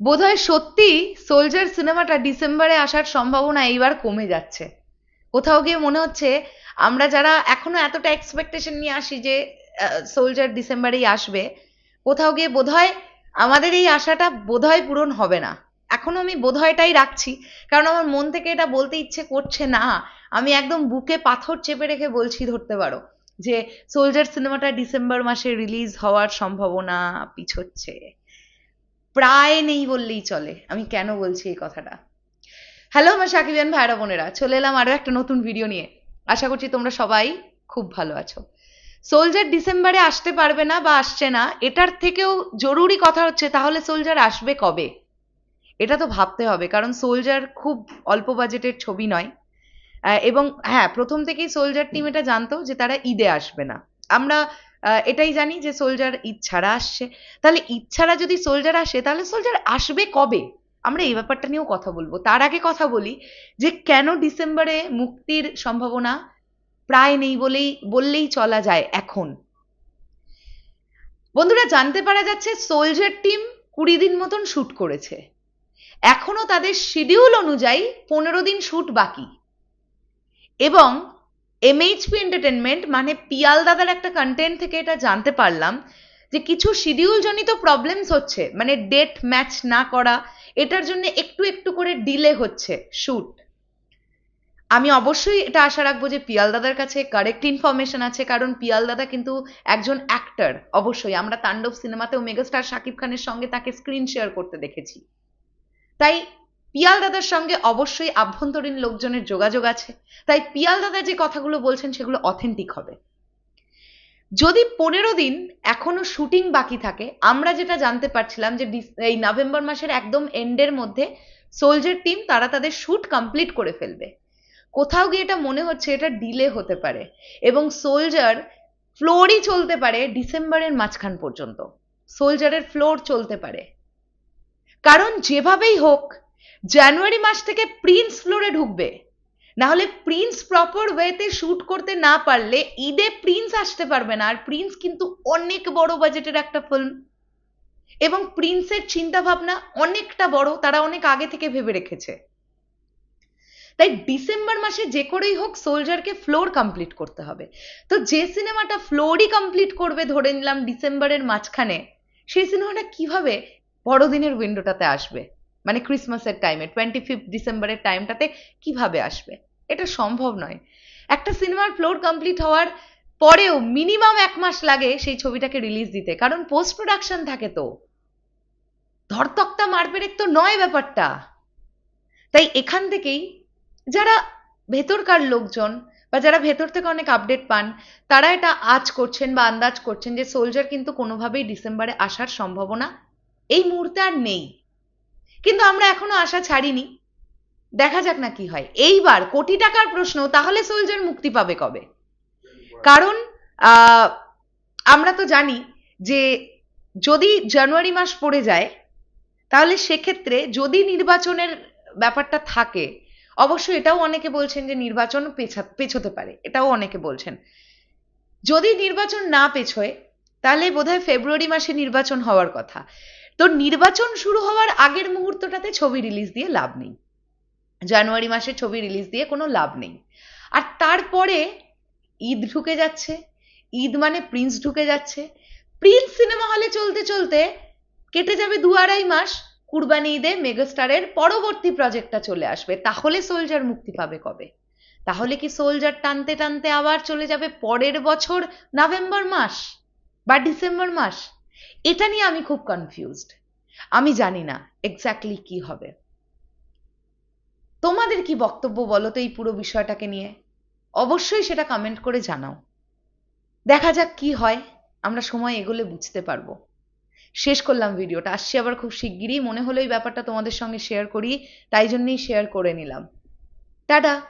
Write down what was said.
বোধহয় সত্যি সোলজার সিনেমাটা ডিসেম্বরে আসার সম্ভাবনা এইবার কমে যাচ্ছে। কোথাও গিয়ে মনে হচ্ছে আমরা যারা এখনও এতটা এক্সপেকটেশন নিয়ে আসি যে সোলজার ডিসেম্বরেই আসবে, কোথাও গিয়ে বোধহয় আমাদের এই আশাটা বোধহয় পূরণ হবে না। এখনও আমি বোধহয়টাই রাখছি, কারণ আমার মন থেকে এটা বলতে ইচ্ছে করছে না। আমি একদম বুকে পাথর চেপে রেখে বলছি, ধরতে পারো, যে সোলজার সিনেমাটা ডিসেম্বর মাসে রিলিজ হওয়ার সম্ভাবনা পিছোচ্ছে। প্রায় নেই বললেই চলে। আমি কেন বলছি এই কথাটা? হ্যালো আমার সাকিবিয়ান ভাইরা বোনেরা, চলে এলাম আরও একটা নতুন ভিডিও নিয়ে। আশা করছি তোমরা সবাই খুব ভালো আছো। সোলজার ডিসেম্বরে আসতে পারবে না বা আসছে না, এটার থেকেও জরুরি কথা হচ্ছে তাহলে সোলজার আসবে কবে? এটা তো ভাবতে হবে, কারণ সোলজার খুব অল্প বাজেটের ছবি নয়। এবং হ্যাঁ প্রথম থেকেই সোলজার টিম এটা জানতো যে তারা ঈদে আসবে না। আমরা এটাই জানি যে সোলজার ছাড়া আসছে। তাহলে ছাড়া যদি সোলজার আসে, তাহলে সোলজার আসবে কবে? আমরা এই ব্যাপারটা নিয়েও কথা বলব। তার আগে কথা বলি যে কেন ডিসেম্বরে মুক্তির সম্ভাবনা প্রায় নেই বলেই, বললেই চলা যায় এখন? বন্ধুরা, জানতে পারা যাচ্ছে সোলজার টিম কুড়ি দিন মতন শ্যুট করেছে। এখনও তাদের শিডিউল অনুযায়ী পনেরো দিন শ্যুট বাকি। এবং এমএইচপি এন্টারটেনমেন্ট মানে পিয়াল দাদার একটা কন্টেন্ট থেকে এটা জানতে পারলাম যে কিছু শিডিউল জনিত প্রবলেমস হচ্ছে মানে ডেট ম্যাচ না করা, এটার জন্য একটু একটু করে ডিলে হচ্ছে শ্যুট আমি অবশ্যই এটা আশা রাখব যে পিয়াল দাদার কাছে কারেক্ট ইনফরমেশন আছে, কারণ পিয়াল দাদা কিন্তু একজন অ্যাক্টর অবশ্যই। আমরা তাণ্ডব সিনেমাতেও মেগাস্টার শাকিব খানের সঙ্গে তাকে স্ক্রিন শেয়ার করতে দেখেছি। তাই পিয়াল দাদার সঙ্গে অবশ্যই আভ্যন্তরীণ লোকজনের যোগাযোগ আছে। তাই পিয়াল দাদা যে কথাগুলো বলছেন সেগুলো অথেন্টিক হবে। যদি পনেরো দিন এখনও শুটিং বাকি থাকে, আমরা যেটা জানতে পারছিলাম যে এই নভেম্বর মাসের একদম এন্ডের মধ্যে সোলজার টিম তারা তাদের শুট কমপ্লিট করে ফেলবে। কোথাও গিয়ে এটা মনে হচ্ছে এটা ডিলে হতে পারে এবং সোলজার ফ্লোরই চলতে পারে ডিসেম্বরের মাঝখান পর্যন্ত। সোলজারের ফ্লোর চলতে পারে। কারণ যেভাবেই হোক জানুয়ারি মাস থেকে প্রিন্স ফ্লোরে ঢুকবে। না হলে প্রিন্স প্রপার ওয়েতে শুট করতে না পারলে ঈদে প্রিন্স আসতে পারবে না। আর প্রিন্স কিন্তু অনেক বড় বাজেটের একটা ফিল্ম এবং প্রিন্সের চিন্তা ভাবনা অনেকটা বড়, তারা অনেক আগে থেকে ভেবে রেখেছে। তাই ডিসেম্বর মাসে যে করেই হোক সোলজারকে ফ্লোর কমপ্লিট করতে হবে। তো যে সিনেমাটা ফ্লোরই কমপ্লিট করবে ধরে নিলাম ডিসেম্বরের মাঝখানে, সেই সিনেমাটা কীভাবে বড়দিনের উইন্ডোটাতে আসবে? মানে ক্রিসমাসের টাইমে টোয়েন্টি ফিফথ ডিসেম্বরের টাইমটাতে কীভাবে আসবে? এটা সম্ভব নয়। একটা সিনেমার ফ্লোর কমপ্লিট হওয়ার পরেও মিনিমাম এক মাস লাগে সেই ছবিটাকে রিলিজ দিতে। কারণ পোস্ট প্রোডাকশন থাকে তো। ধরতক্তা মারপেরেক তো নয় ব্যাপারটা। তাই এখান থেকেই যারা ভেতরকার লোকজন বা যারা ভেতর থেকে অনেক আপডেট পান, তারা এটা আজ করছেন বা আন্দাজ করছেন যে সোলজার কিন্তু কোনোভাবেই ডিসেম্বরে আসার সম্ভাবনা এই মুহূর্তে আর নেই। কিন্তু আমরা এখনও আশা ছাড়িনি। দেখা যাক না কি হয়। এইবার কোটি টাকার প্রশ্ন, তাহলে সোলজার মুক্তি পাবে কবে? কারণ আমরা তো জানি যে যদি জানুয়ারি মাস পড়ে যায়, তাহলে সেক্ষেত্রে যদি নির্বাচনের ব্যাপারটা থাকে, অবশ্যই এটাও অনেকে বলছেন যে নির্বাচন পেছা, পেছোতে পারে। এটাও অনেকে বলছেন। যদি নির্বাচন না পেছোয়, তাহলে বোধহয় ফেব্রুয়ারি মাসে নির্বাচন হওয়ার কথা। তো নির্বাচন শুরু হওয়ার আগের মুহূর্তটাতে ছবি রিলিজ দিয়ে লাভ নেই। জানুয়ারি মাসে ছবি রিলিজ দিয়ে কোনো লাভ নেই। আর তারপরে ঈদ ঢুকে যাচ্ছে। ঈদ মানে প্রিন্স ঢুকে যাচ্ছে। প্রিন্স সিনেমা হলে চলতে চলতে কেটে যাবে দু আড়াই মাস, কুরবানি ঈদে মেগাস্টারের পরবর্তী প্রজেক্টটা চলে আসবে। তাহলে সোলজার মুক্তি পাবে কবে? তাহলে কি সোলজার টানতে টানতে আবার চলে যাবে পরের বছর নভেম্বর মাস বা ডিসেম্বর মাস? এটা নিয়ে আমি খুব কনফিউজড আমি জানি না এক্স্যাক্টলি কি হবে। তোমাদের কি বক্তব্য বলো তো এই পুরো বিষয়টাকে নিয়ে? অবশ্যই সেটা কমেন্ট করে জানাও। দেখা যাক কি হয়, আমরা সময় এগোলে বুঝতে পারব। শেষ করলাম ভিডিওটা। আসছি আবার খুব শিগগিরই। মনে হলো এই ব্যাপারটা তোমাদের সঙ্গে শেয়ার করি, তাই জন্যই শেয়ার করে নিলাম। টাটা!